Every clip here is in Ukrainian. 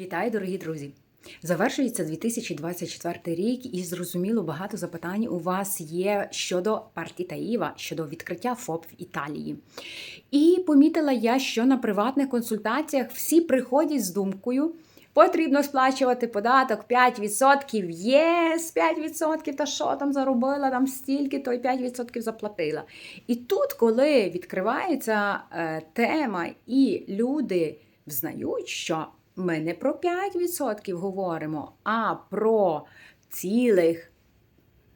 Вітаю, дорогі друзі! Завершується 2024 рік, і зрозуміло, багато запитань у вас є щодо партії Таїва, щодо відкриття ФОП в Італії. І помітила я, що на приватних консультаціях всі приходять з думкою. Потрібно сплачувати податок 5%. Єс, 5%, та що там заробила, там стільки, то й 5% заплатила. І тут, коли відкривається е, тема, і люди взнають, що ми не про 5% говоримо, а про цілих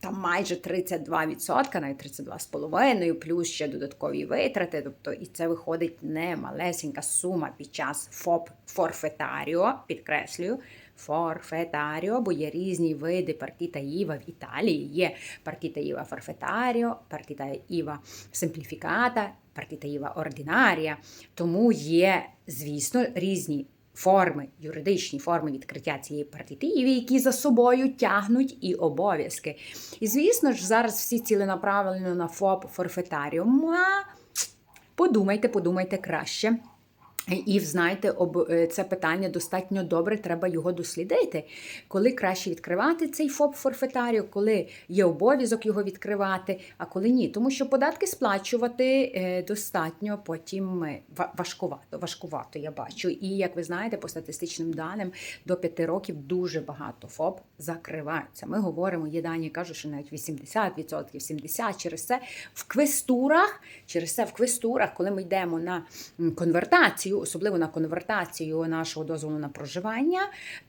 там майже 32%, навіть 32,5%, плюс ще додаткові витрати. Тобто, і це виходить не малесенька сума під час ФОП Форфетаріо, підкреслюю. Форфетаріо, бо є різні види партіта Іва в Італії. Є партіта Іва Форфетаріо, партіта Іва Семпліфіката, партіта Іва Ординарія. Тому є, звісно, різні форми, юридичні форми відкриття цієї партитиви, які за собою тягнуть і обов'язки. І, звісно ж, зараз всі ціленаправлено на ФОП Форфетаріум. Подумайте, подумайте краще. І знаєте, е, це питання достатньо добре, треба його дослідити. Коли краще відкривати цей ФОП форфетарію, коли є обов'язок його відкривати, а коли ні. Тому що податки сплачувати е, достатньо потім е, важкувато, важкувато, я бачу. І як ви знаєте, по статистичним даним до 5 років дуже багато ФОП закриваються. Ми говоримо, є дані кажуть, що навіть 80%, 70% через це в квестурах, через це в квестурах, коли ми йдемо на конвертацію особливо на конвертацію нашого дозволу на проживання,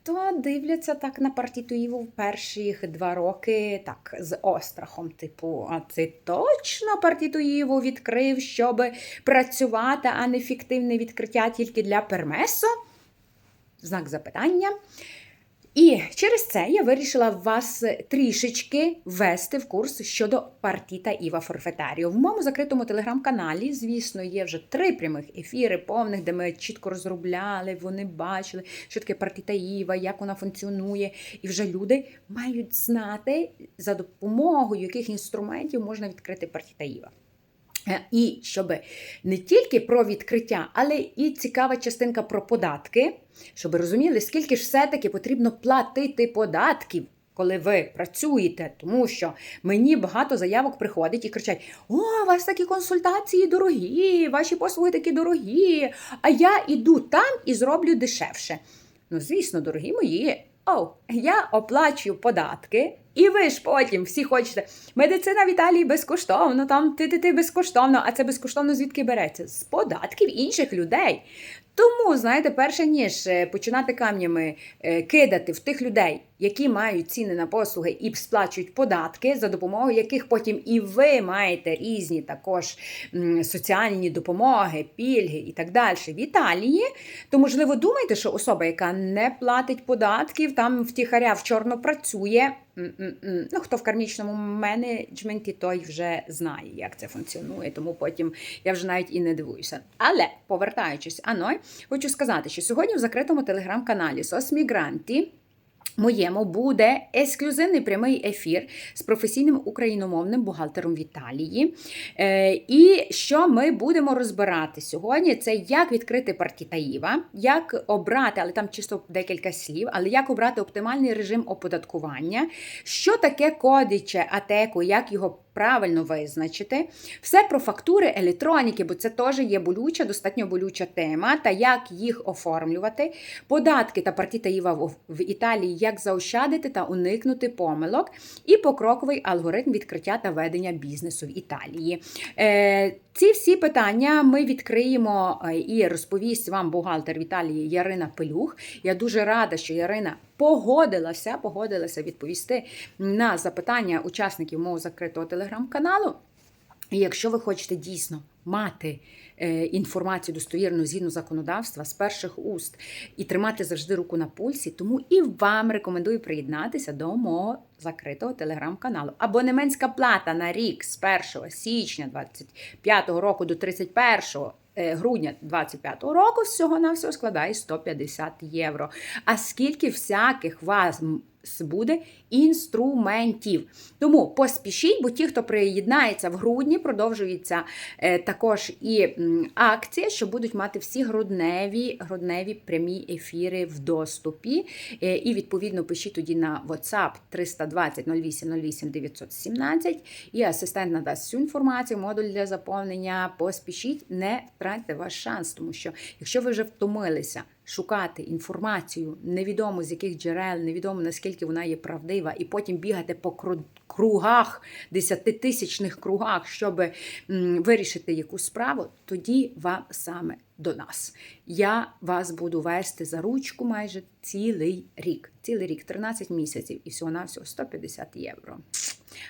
то дивляться так на партітуїву в перші два роки так з острахом. Типу, а це точно партітуїву відкрив, щоб працювати, а не фіктивне відкриття тільки для пермесо? Знак запитання. І через це я вирішила вас трішечки ввести в курс щодо партіта Іва Форфетаріо. В моєму закритому телеграм-каналі, звісно, є вже три прямих ефіри, повних, де ми чітко розробляли, вони бачили, що таке партіта Іва, як вона функціонує. І вже люди мають знати, за допомогою яких інструментів можна відкрити партіта Іва. Е, і щоб не тільки про відкриття, але і цікава частинка про податки, щоб розуміли, скільки ж все-таки потрібно платити податків. Коли ви працюєте, тому що мені багато заявок приходить і кричать: О, у вас такі консультації дорогі, ваші послуги такі дорогі, а я іду там і зроблю дешевше. Ну, звісно, дорогі мої, о, я оплачую податки. І ви ж потім всі хочете. Медицина в Італії безкоштовно, там ти-ти-ти безкоштовно, а це безкоштовно звідки береться? З податків інших людей. Тому, знаєте, перше ніж е, починати камнями е, кидати в тих людей, які мають ціни на послуги і сплачують податки, за допомогою яких потім і ви маєте різні також соціальні допомоги, пільги і так далі в Італії, то можливо думаєте, що особа, яка не платить податків, там втіхаря в чорно працює. Ну, Хто в кармічному менеджменті, той вже знає, як це функціонує, тому потім я вже навіть і не дивуюся. Але повертаючись, аной, хочу сказати, що сьогодні в закритому телеграм-каналі Сосмігранті. Моєму буде ексклюзивний прямий ефір з професійним україномовним бухгалтером Віталії. Е, І що ми будемо розбирати сьогодні? Це як відкрити партітаїва, як обрати, але там чисто декілька слів, але як обрати оптимальний режим оподаткування, що таке кодиче АТЕКу, як його правильно визначити. Все про фактури електроніки, бо це теж є болюча, достатньо болюча тема, та як їх оформлювати, податки та партіта ІВА в Італії, як заощадити та уникнути помилок, і покроковий алгоритм відкриття та ведення бізнесу в Італії. Ці всі питання ми відкриємо е, і розповість вам бухгалтер Віталії Ярина Пелюх. Я дуже рада, що Ярина погодилася, погодилася відповісти на запитання учасників мого закритого телеграм-каналу. І якщо ви хочете дійсно мати е, інформацію достовірну згідно законодавства з перших уст і тримати завжди руку на пульсі, тому і вам рекомендую приєднатися до мого закритого телеграм-каналу. Абонементська плата на рік з 1 січня 2025 року до 31 Е, грудня 25-го року всього на всього складає 150 євро. А скільки всяких вас буде інструментів. Тому поспішіть, бо ті, хто приєднається в грудні, продовжується е, також і акція, що будуть мати всі грудневі, грудневі прямі ефіри в доступі. Е, і відповідно пишіть тоді на WhatsApp 320 08 08 917 і асистент надасть всю інформацію, модуль для заповнення. Поспішіть, не втратьте ваш шанс, тому що якщо ви вже втомилися шукати інформацію, невідомо з яких джерел, невідомо наскільки вона є правдива, і потім бігати по кру- кругах, десятитисячних кругах, щоб вирішити якусь справу, тоді вам саме до нас. Я вас буду вести за ручку майже цілий рік. Цілий рік, 13 місяців і всього-навсього 150 євро.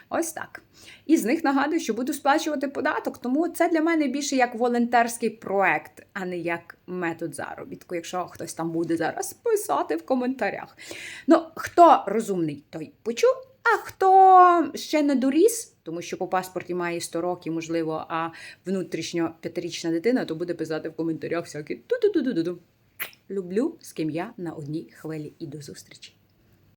Ось так. І з них нагадую, що буду сплачувати податок, тому це для мене більше як волонтерський проект, а не як метод заробітку, якщо хтось там буде зараз писати в коментарях. Ну, хто розумний, той почув, а хто ще не доріс, тому що по паспорті має 100 років, можливо, а внутрішньо п'ятирічна дитина, то буде писати в коментарях всякі ту-ду-ду-ду-ду. Люблю, з ким я на одній хвилі і до зустрічі.